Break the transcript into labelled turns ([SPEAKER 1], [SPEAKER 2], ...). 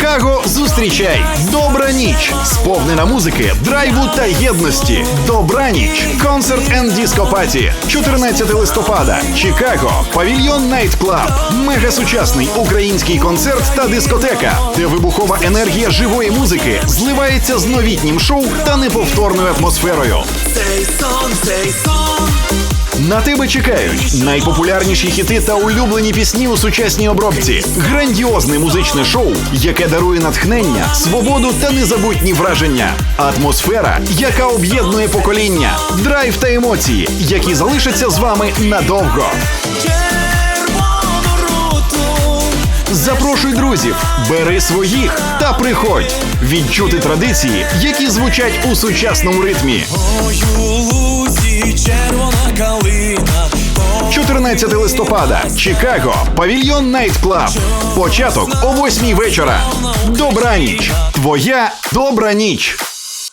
[SPEAKER 1] Чикаго, зустрічай! Добра ніч! Сповнена музики, драйву та єдності. Добра ніч! Концерт дископаті. 14 листопада. Чикаго. Павільйон Найт Клаб. Мегасучасний український концерт та дискотека, де вибухова енергія живої музики зливається з новітнім шоу та неповторною атмосферою.
[SPEAKER 2] Цей сон.
[SPEAKER 1] На тебе чекають найпопулярніші хіти та улюблені пісні у сучасній обробці. Грандіозне музичне шоу, яке дарує натхнення, свободу та незабутні враження. Атмосфера, яка об'єднує покоління, драйв та емоції, які залишаться з вами надовго. Запрошуй друзів, бери своїх та приходь відчути традиції, які звучать у сучасному ритмі. 14 листопада, Чикаго, павільйон Найт Клаб. Початок о 8 вечора. Добра ніч. Твоя добра ніч.